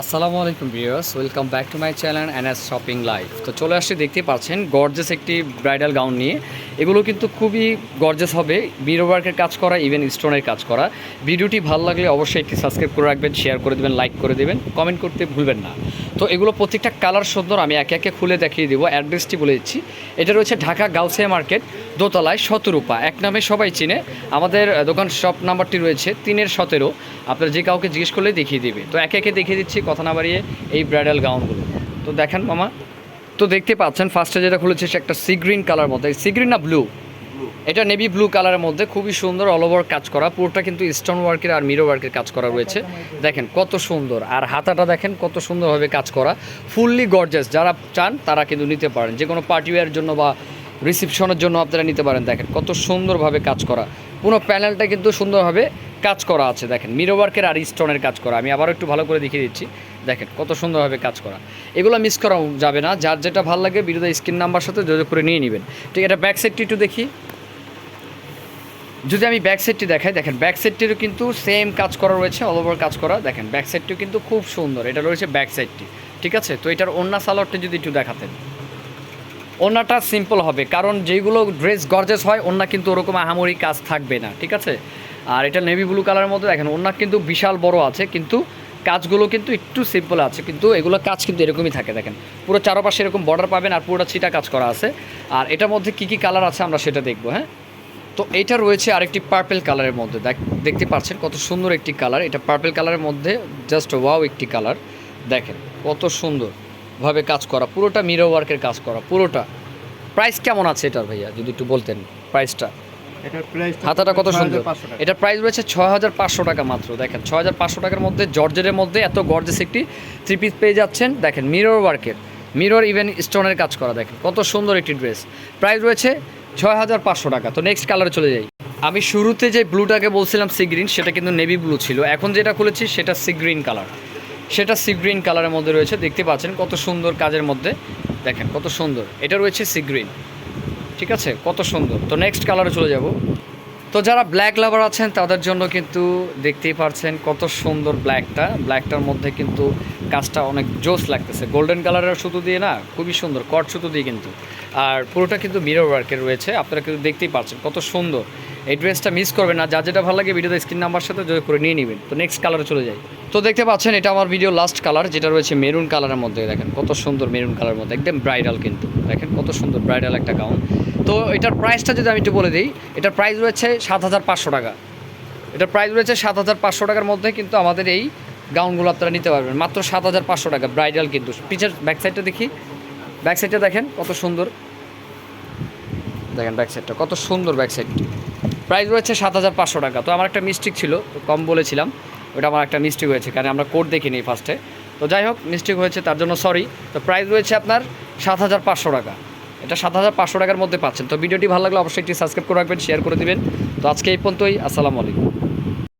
আসসালামু আলাইকুম viewers, welcome back to my channel and shopping life. তো চলে আসছে দেখতে পাচ্ছেন গর্জেস একটি ব্রাইডাল গাউন নিয়ে। এগুলো কিন্তু খুবই গর্জেস হবে। বিরো ওয়ার্কের কাজ করা ইভেন স্টোনের কাজ করা। ভিডিওটি ভালো লাগলে অবশ্যই একটি সাবস্ক্রাইব করে রাখবেন শেয়ার করে দেবেন লাইক করে দেবেন কমেন্ট করতে ভুলবেন না। তো এগুলো প্রত্যেকটা কালার সুন্দর, আমি একে একে খুলে দেখিয়ে দেবো অ্যাড্রেসটি বলে দিচ্ছি। এটা রয়েছে ঢাকা গাউসিয়া মার্কেট দোতলায় শতরূপা, এক নামে সবাই চিনে। আমাদের দোকান শপ নাম্বারটি রয়েছে তিনের সতেরো। আপনারা যে কাউকে জিজ্ঞেস করলে দেখিয়ে দেবে। তো একে একে দেখিয়ে দিচ্ছি, কথা না বাড়িয়ে এই ব্রাইডাল গাউনগুলো তো দেখেন মামা। তো দেখতে পাচ্ছেন ফার্স্টে যেটা খুলেছে সে একটা সি গ্রিন কালার মধ্যে। সি গ্রিন না ব্লু এটা নেভি ব্লু কালারের মধ্যে খুবই সুন্দর অল ওভার কাজ করা। পুরোটা কিন্তু স্টোন ওয়ার্কের আর মিরো ওয়ার্কের কাজ করা রয়েছে। দেখেন কত সুন্দর। আর হাতাটা দেখেন কত সুন্দরভাবে কাজ করা। ফুললি গর্জেস যারা চান, তারা কিন্তু নিতে পারেন। যে কোনো পার্টি ওয়্যার জন্য বা রিসিপশনের জন্য আপনারা নিতে পারেন। দেখেন কত সুন্দরভাবে কাজ করা। পুরো প্যানেলটা কিন্তু সুন্দরভাবে কাজ করা আছে। দেখেন মিরো ওয়ার্কের আর স্টোনের কাজ করা। আমি আবারও একটু ভালো করে দেখিয়ে দিচ্ছি। দেখেন, কত সুন্দরভাবে কাজ করা। এগুলো মিস করা যাবে না। যার যেটা ভালো লাগে বিরোধী স্ক্রিন নাম্বার সাথে যোগাযোগ করে নিয়ে নেবেন। ঠিক, এটা ব্যাক সাইডটি একটু দেখি। যদি আমি ব্যাক সাইডটি দেখাই, দেখেন ব্যাক সাইডটিরও কিন্তু সেম কাজ করা রয়েছে অল ওভার কাজ করা। দেখেন ব্যাক সাইডটিও কিন্তু খুব সুন্দর। এটা রয়েছে ব্যাক সাইডটি ঠিক আছে? তো এটার অন্য সালোয়ারটি যদি একটু দেখাতেন। ওনাটা সিম্পল হবে, কারণ যেগুলো ড্রেস গর্জেস হয় ওনা কিন্তু ওরকম আহামরি কাজ থাকবে না। ঠিক আছে? আর এটা নেভি ব্লু কালারের মধ্যে, দেখেন ওনা কিন্তু বিশাল বড় আছে, কিন্তু কাজগুলো কিন্তু একটু সিম্পল আছে, কিন্তু এগুলো কাজ কিন্তু এরকমই থাকে, দেখেন। পুরো চারপাশে এরকম বর্ডার পাবেন আর পুরোটা ছিটা কাজ করা আছে। আর এটার মধ্যে কী কী কালার আছে আমরা সেটা দেখব হ্যাঁ? তো এইটা রয়েছে আরেকটি পার্পেল কালারের মধ্যে। দেখ- দেখতে পাচ্ছেন কত সুন্দর একটি কালার এটা পার্পেল কালারের মধ্যে জাস্ট ওয়াও একটি কালার দেখেন কত সুন্দরভাবে কাজ করা, পুরোটা মিরো ওয়ার্কের কাজ করা, পুরোটা। প্রাইস কেমন আছে এটার ভাইয়া, যদি একটু বলতেন প্রাইসটা হাতাটা কত সুন্দর। এটার প্রাইস রয়েছে ছ হাজার পাঁচশো টাকা মাত্র। দেখেন ছ হাজার পাঁচশো টাকার মধ্যে জর্জের মধ্যে এত গর্জেস একটি থ্রি পিস পেয়ে যাচ্ছেন। দেখেন মিরর ওয়ার্কের মিরর ইভেন স্টোনের কাজ করা দেখেন কত সুন্দর একটি ড্রেস প্রাইস রয়েছে ছয় হাজার পাঁচশো টাকা। তো নেক্সট কালারে চলে যাই। আমি শুরুতে যে ব্লুটাকে বলছিলাম সি গ্রিন সেটা কিন্তু নেভি ব্লু ছিল। এখন যেটা খুলেছি সেটা সি গ্রিন কালার সেটা সি গ্রিন কালারের মধ্যে রয়েছে। দেখতে পাচ্ছেন কত সুন্দর কাজের মধ্যে। দেখেন কত সুন্দর। এটা রয়েছে সি গ্রিন ঠিক আছে? কত সুন্দর। তো নেক্সট কালারে চলে যাব। তো যারা ব্ল্যাক লাভার আছেন, তাদের জন্য কিন্তু দেখতেই পারছেন কত সুন্দর ব্ল্যাকটা ব্ল্যাকটার মধ্যে কিন্তু কাজটা অনেক জোস লাগতেছে। গোল্ডেন কালারের সুতো দিয়ে না, খুবই সুন্দর, কট সুতো দিয়ে কিন্তু। আর পুরোটা কিন্তু মিরর ওয়ার্কের রয়েছে। আপনারা কিন্তু দেখতেই পাচ্ছেন কত সুন্দর। এই ড্রেসটা মিস করবেন না। যা যেটা ভালো লাগে ভিডিওতে স্ক্রিন নাম্বার সাথে যোগ করে নিয়ে নেবেন। তো নেক্সট কালারে চলে যাই। তো দেখতে পাচ্ছেন, এটা আমার ভিডিও লাস্ট কালার যেটা রয়েছে মেরুন কালারের মধ্যে। দেখেন কত সুন্দর মেরুন কালারের মধ্যে। একদম ব্রাইডাল কিন্তু। দেখেন কত সুন্দর ব্রাইডাল একটা গাউন তো এটার প্রাইসটা যদি আমি একটু বলে দিই, এটার প্রাইস রয়েছে সাত হাজার পাঁচশো টাকা। এটার প্রাইস রয়েছে সাত হাজার পাঁচশো টাকার মধ্যে কিন্তু আমাদের এই গাউনগুলো আপনারা নিতে পারবেন। মাত্র সাত হাজার পাঁচশো টাকা ব্রাইডাল কিন্তু। পিছের ব্যাক সাইডটা দেখি। ব্যাক সাইডটা দেখেন কত সুন্দর। দেখেন ব্যাক সাইডটা কত সুন্দর ব্যাক সাইডটি প্রাইস রয়েছে সাত হাজার পাঁচশো টাকা। তো আমার একটা মিস্টেক ছিল কম বলেছিলাম। ওটা আমার একটা মিস্টেক হয়েছে, কারণ আমরা কোড দেখিনি ফার্স্টে তো যাই হোক মিস্টেক হয়েছে, তার জন্য সরি তো প্রাইস রয়েছে আপনার সাত হাজার পাঁচশো টাকা। এটা সাত হাজার পাঁচশো টাকার মধ্যে পাচ্ছেন। তো ভিডিওটি ভালো লাগলে অবশ্যই একটি সাবস্ক্রাইব করে রাখবেন শেয়ার করে দেবেন। তো আজকে এই পর্যন্তই, আসসালামু আলাইকুম।